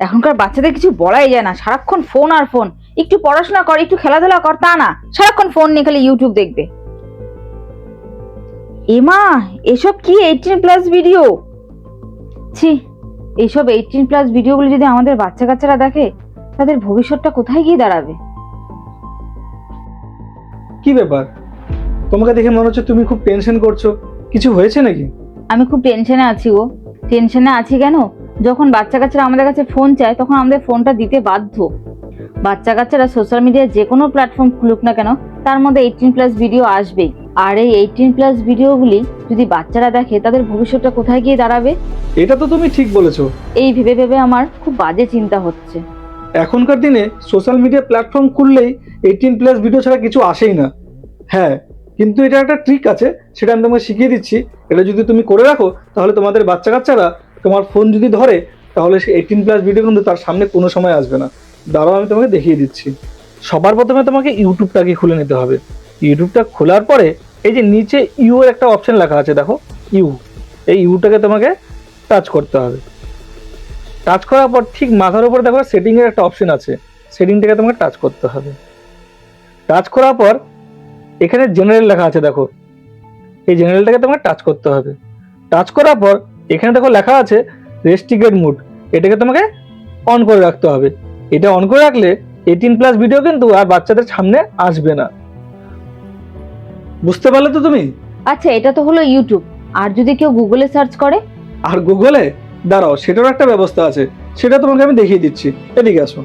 এখনকার বাচ্চাদের কিছু বলাই যায় না। সারাক্ষণ ফোন আর ফোন একটু পড়াশোনা কর একটু খেলাধুলা কর তা না। সারাক্ষণ ফোন নিয়ে খালি ইউটিউব দেখবে। এমা এসব কি এইটিন প্লাস ভিডিও ছি এইসব এইটিন প্লাস ভিডিওগুলো যদি আমাদের বাচ্চা কাচ্চারা দেখে তাদের ভবিষ্যৎটা কোথায় গিয়ে দাঁড়াবে? কি ব্যাপার? তোমাকে দেখে মনে হচ্ছে তুমি খুব টেনশন করছ। কিছু হয়েছে নাকি? আমি খুব টেনশনে আছি গো। টেনশনে আছি কেন? যখন বাচ্চা কাচ্চারা আমাদের কাছে ফোন চায় তখন আমাদের ফোনটা দিতে বাধ্য। বাচ্চা কাচ্চারা সোশ্যাল মিডিয়ায় যে কোনো প্ল্যাটফর্ম খুলুক না কেন তার মধ্যে এইটিন প্লাস ভিডিও আসবেই। আর এই এইটিন প্লাস ভিডিওগুলি যদি বাচ্চারা দেখে তাদের ভবিষ্যৎটা কোথায় গিয়ে দাঁড়াবে? এটা তো তুমি ঠিক বলেছ। এই ভেবে ভেবে আমার খুব বাজে চিন্তা হচ্ছে। এখনকার দিনে সোশ্যাল মিডিয়া প্ল্যাটফর্ম খুললেই এইটিন প্লাস ভিডিও ছাড়া কিছু আসেই না। হ্যাঁ কিন্তু এটা একটা ট্রিক আছে সেটা আমি তোমাকে শিখিয়ে দিচ্ছি। এটা যদি তুমি করে রাখো তাহলে তোমাদের বাচ্চা কাচ্চারা তোমার ফোন যদি ধরে, তাহলে সে এইটিন প্লাস ভিডিও কিন্তু তার সামনে কোনো সময় আসবে না। দাঁড়াও, আমি তোমাকে দেখিয়ে দিচ্ছি। সবার প্রথমে তোমাকে ইউটিউবটাকে খুলে নিতে হবে। ইউটিউবটা খোলার পরে, এই যে নিচে ইউ এর একটা অপশন লেখা আছে, দেখো, ইউ। এই ইউটাকে তোমাকে টাচ করতে হবে। টাচ করার পর ঠিক মাথার উপর দেখো সেটিংয়ের একটা অপশন আছে। সেটিংটাকে তোমাকে টাচ করতে হবে। টাচ করার পর, এখানে জেনারেল লেখা আছে, দেখো। এই জেনারেলটাকে তোমাকে টাচ করতে হবে। টাচ করার পর এখানে দেখো লেখা আছে রেস্ট্রিকেট মুড এটাকে তোমাকে অন করে রাখতে হবে। এটা অন করে রাখলে এইটিন প্লাস ভিডিও কিন্তু আর বাচ্চাদের সামনে আসবে না। বুঝতে পারলে তো তুমি? আচ্ছা এটা তো হলো ইউটিউব আর যদি কেউ গুগলে সার্চ করে? আর গুগলে দাঁড়াও সেটারও একটা ব্যবস্থা আছে। সেটা তোমাকে আমি দেখিয়ে দিচ্ছি। এদিকে আসো।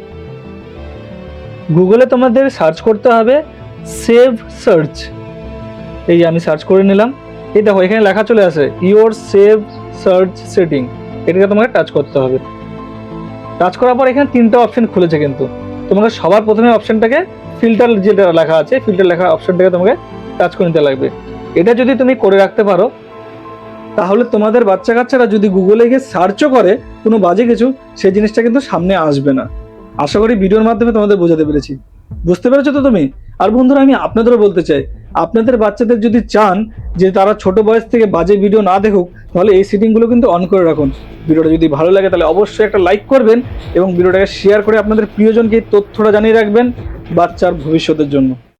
গুগলে তোমাদের সার্চ করতে হবে সেভ সার্চ এই আমি সার্চ করে নিলাম। এই দেখো এখানে লেখা চলে আসে ইওর সেভ সার্চ সেটিং এটাকে তোমাকে টাচ করতে হবে। টাচ করার পর এখানে তিনটা অপশন খুলেছে কিন্তু। তোমাকে সবার প্রথমে অপশনটাকে ফিল্টার যেটা লেখা আছে ফিল্টার লেখা অপশনটাকে তোমাকে টাচ করে নিতে লাগবে। এটা যদি তুমি করে রাখতে পারো, তাহলে তোমাদের বাচ্চা কাচ্চারা যদি গুগলে গিয়ে সার্চও করে, কোনো বাজে কিছু, সেই জিনিসটা কিন্তু সামনে আসবে না। আশা করি ভিডিওর মাধ্যমে তোমাদের বোঝাতে পেরেছি। বুঝতে পেরেছ তো তুমি? আর বন্ধুরা, আমি আপনাদেরও বলতে চাই আপনাদের বাচ্চাদের যদি চান যে তারা ছোট বয়স থেকে বাজে ভিডিও না দেখুক, তাহলে এই সেটিংগুলো কিন্তু অন করে রাখুন। ভিডিওটা যদি ভালো লাগে, তাহলে অবশ্যই একটা লাইক করবেন এবং ভিডিওটাকে শেয়ার করে আপনাদের প্রিয়জনকে তথ্যটা জানিয়ে রাখবেন বাচ্চার ভবিষ্যতের জন্য।